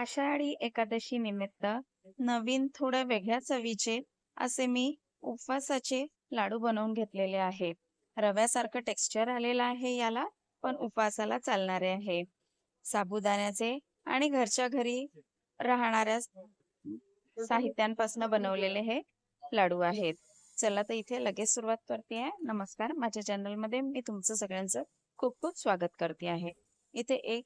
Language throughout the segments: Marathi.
आषाढी एकादशी निमित्त नवीन थोड्या वेगळ्या चवीचे असे मी उपवासाचे लाडू बनवून घेतलेले आहे रव्यासारखं टेक्स्चर आलेलं आहे याला पण उपवासाला चालणारे आहे. साबुदाण्याचे आणि घरच्या घरी राहणाऱ्या साहित्यांपासून बनवलेले हे लाडू आहेत. चला तर इथे लगेच सुरुवात करते आहे. नमस्कार. माझ्या चॅनलमध्ये मी तुमचं सगळ्यांचं खूप खूप स्वागत करते आहे. इथे एक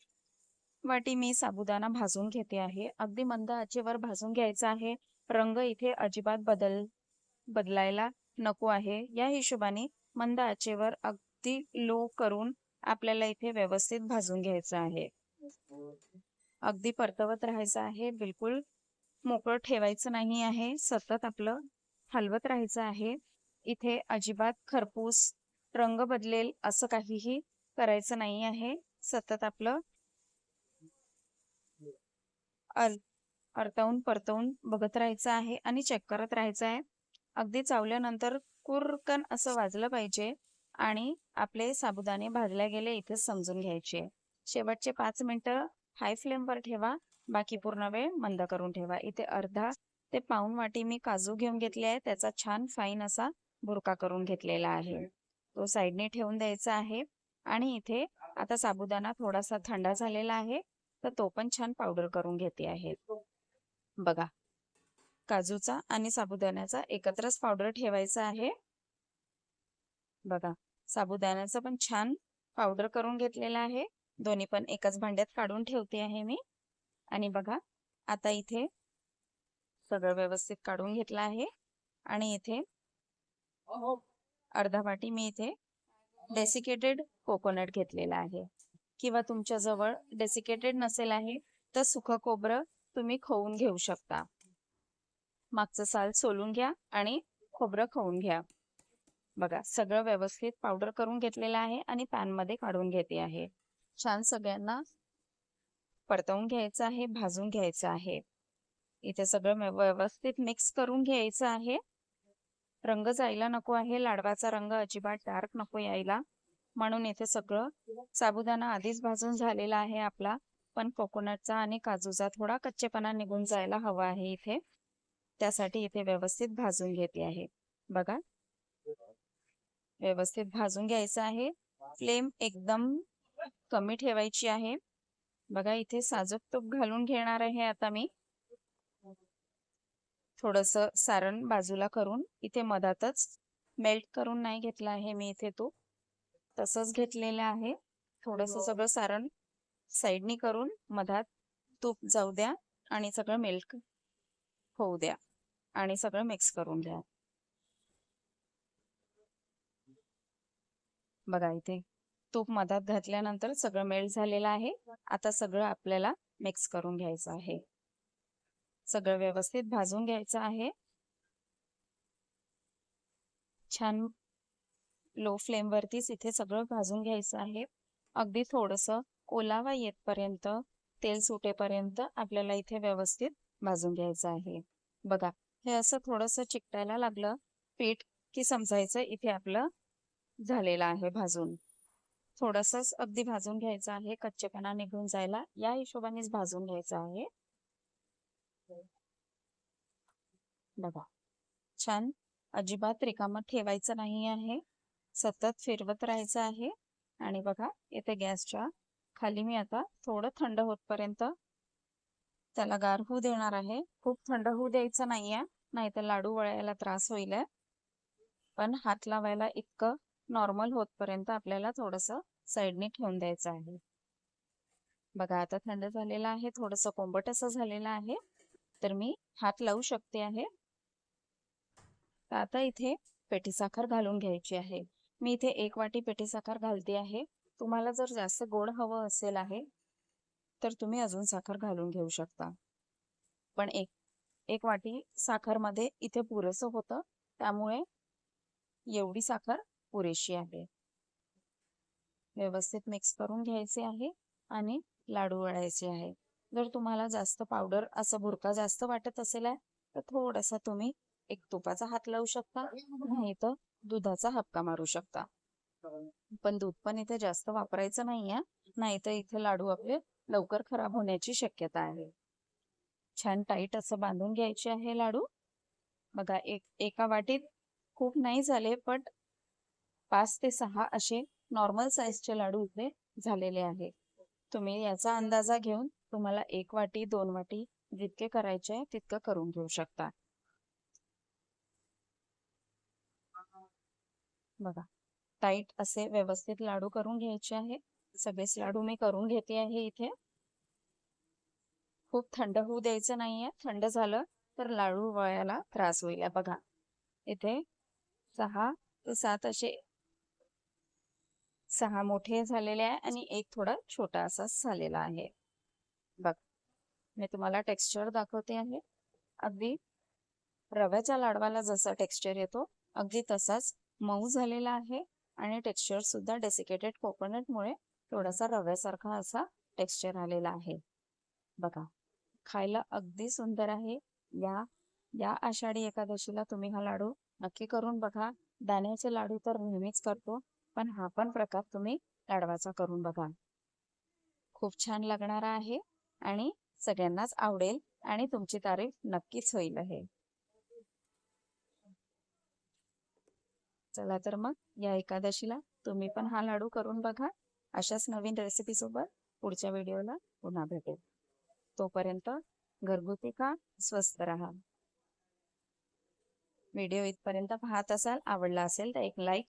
वाटी मी साबुदाणा भाजून घेते आहे. अगदी मंद आचेवर भाजून घ्यायचा आहे. रंग इथे अजिबात बदल बदलायला नको आहे. या हिशोबाने मंद आचेवर अगदी लो करून आपल्याला इथे व्यवस्थित भाजून घ्यायचं आहे. अगदी परतवत राहायचं आहे. बिलकुल मोकळं ठेवायचं नाही आहे. सतत आपलं हलवत राहायचं आहे. इथे अजिबात खरपूस रंग बदलेल असं काहीही करायचं नाही आहे. सतत आपलं अर्तवून परतवून बघत राहायचं आहे आणि चेक करत राहायचं आहे. अगदी चावल्यानंतर कुरकन असं वाजलं पाहिजे आणि आपले साबुदाणे भाजले गेले इथे समजून घ्यायचे. शेवटचे पाच मिनिटं हाय फ्लेमवर ठेवा बाकी पूर्ण वेळ मंद करून ठेवा. इथे अर्धा ते पाऊन वाटी मी काजू घेऊन घेतले आहे त्याचा छान फाईन असा बुरका करून घेतलेला आहे. तो साईडने ठेवून द्यायचा आहे आणि इथे आता साबुदाणा थोडासा थंडा झालेला आहे. तर तो पण छान पावडर करून घेते आहे. बघा. काजूचा आणि साबुदाण्याचा एकत्रच पावडर ठेवायचा आहे. बघा. साबुदाण्याचं पण छान पावडर करून घेतलेला आहे. दोन्ही पण एकाच भांड्यात काढून ठेवते आहे मी. आणि बघा आता इथे सगळं व्यवस्थित काढून घेतलं आहे. आणि इथे अर्धा वाटी मी इथे डेसिकेटेड कोकोनट घेतलेला आहे. किंवा तुमच्या जवळ डेसिकेटेड नसेल आहे तर सुख खोबरं तुम्ही खवून घेऊ शकता. मागचं साल सोलून घ्या आणि खोबरं खवून घ्या. बघा सगळं व्यवस्थित पावडर करून घेतलेलं आहे आणि पॅनमध्ये काढून घेते आहे. छान सगळ्यांना परतवून घ्यायचं आहे भाजून घ्यायचं आहे. इथे सगळं व्यवस्थित मिक्स करून घ्यायचं आहे. रंग जायला नको आहे लाडवाचा रंग अजिबात डार्क नको यायला. म्हणून इथे सगळं साबुदाणा आधीच भाजून झालेला आहे आपला. पण कोकोनटचा आणि काजूचा थोडा कच्चेपणा निघून जायला हवा आहे इथे. त्यासाठी इथे व्यवस्थित भाजून घेते आहे. बघा. व्यवस्थित भाजून घ्यायचं आहे. फ्लेम एकदम कमी ठेवायची आहे. बघा इथे साजूक तूप घालून घेणार आहे आता मी. थोडस सारण बाजूला करून इथे मधातच मेल्ट करून नाही घेतलं आहे मी इथे तूप. तसंच घेतलेलं आहे. थोडस सगळं सारण साईडनी करून मधात तूप जाऊ द्या आणि सगळं मेल्ट होऊ द्या आणि सगळं मिक्स करून द्या बघा इथे तूप मधात घातल्यानंतर सगळं मेल्ट झालेलं आहे. आता सगळं आपल्याला मिक्स करून घ्यायचं आहे. सगळं व्यवस्थित भाजून घ्यायचं आहे. छान लो फ्लेम वरतीच इथे सगळं भाजून घ्यायचं आहे. अगदी थोडस ओलावा येतपर्यंत तेल सुटेपर्यंत आपल्याला इथे व्यवस्थित भाजून घ्यायचं आहे. बघा हे असं थोडस चिकटायला लागलं. पीठ की समजायचं इथे आपलं झालेलं आहे भाजून. थोडस अगदी भाजून घ्यायचं आहे. कच्चेपणा निघून जायला या हिशोबानेच भाजून घ्यायचं आहे. बघा छान अजिबात रिकामत ठेवायचं नाही आहे. सतत फिरवत राहायचं आहे. आणि बघा इथे गॅसच्या खाली मी आता थोडं थंड होतपर्यंत त्याला गार होऊ देणार आहे. खूप थंड होऊ द्यायचं नाहीये नाही तर लाडू वळायला त्रास होईल. पण हात लावायला इतकं नॉर्मल होतपर्यंत आपल्याला थोडस साईडने ठेवून द्यायचं आहे. बघा आता थंड झालेला आहे थोडस कोंबट असं झालेलं आहे. तर मी हात लावू शकते आहे. आता इथे पेटी साखर घालून घ्यायची आहे. मी इथे एक वाटी पेटी साखर घालते आहे. तुम्हाला जर जास्त गोड हवं असेल आहे तर तुम्ही अजून साखर घालून घेऊ शकता. पण एक एक वाटी साखरमध्ये इथे पुरेसं होतं त्यामुळे एवढी साखर पुरेशी आहे. व्यवस्थित मिक्स करून घ्यायचे आहे आणि लाडू वळायचे आहे. जर तुम्हाला जास्त पावडर असं भुरका जास्त वाटत असेल तर थोडासा तुम्ही एक तुपाचा हात लावू शकता. नाही तर दुधाचा हपका मारू शकता. पण दूध पण इथे जास्त वापरायचं नाहीये. नाही तर इथे लाडू आपले लवकर खराब होण्याची शक्यता आहे. छान टाईट असं बांधून घ्यायचे आहे लाडू. बघा एक एका वाटीत खूप नाही झाले पण पाच ते सहा असे नॉर्मल साईजचे लाडू इथे झालेले आहे. तुम्ही याचा अंदाजा घेऊन तुम्हाला एक वाटी दोन वाटी जितके करायचे आहे तितकं करून घेऊ शकता. बघा. टाईट असे व्यवस्थित लाडू करून घ्यायचे आहे. सगळेच लाडू मी करून घेते आहे इथे. खूप थंड होऊ द्यायचं नाहीये. थंड झालं तर लाडू वळायला त्रास होईल. बघा. इथे सहा ते सात असे सहा मोठे झालेले आहे आणि एक थोडा छोटा असा झालेला आहे. बघ. मी तुम्हाला टेक्स्चर दाखवते आहे. अगदी रव्याच्या लाडवाला जसा टेक्स्चर येतो अगदी तसाच मऊ झालेला आहे आणि टेक्स्चर सुद्धा डेसिकेटेड कोकोनटमुळे थोडासा रव्यासारखा असा टेक्स्चर आलेला आहे. बघा खायला अगदी सुंदर आहे. या या आषाढी एकादशीला तुम्ही हा लाडू नक्की करून बघा. दाण्याचे लाडू तर नेहमीच करतो पण हा पण प्रकार तुम्ही लाडवाचा करून बघा. खूप छान लागणारा आहे आणि सगळ्यांनाच आवडेल आणि तुमची तारीफ नक्कीच होईल आहे. चला तर मग या एकादशीला तुम्ही पण हा लाडू करून बघा. अशाच नवीन रेसिपी सोबत पुढच्या व्हिडिओला पुन्हा भेटेल तोपर्यंत घरगुती का स्वस्त राहा. व्हिडिओ इथपर्यंत पाहत असाल आवडला असेल तर एक लाईक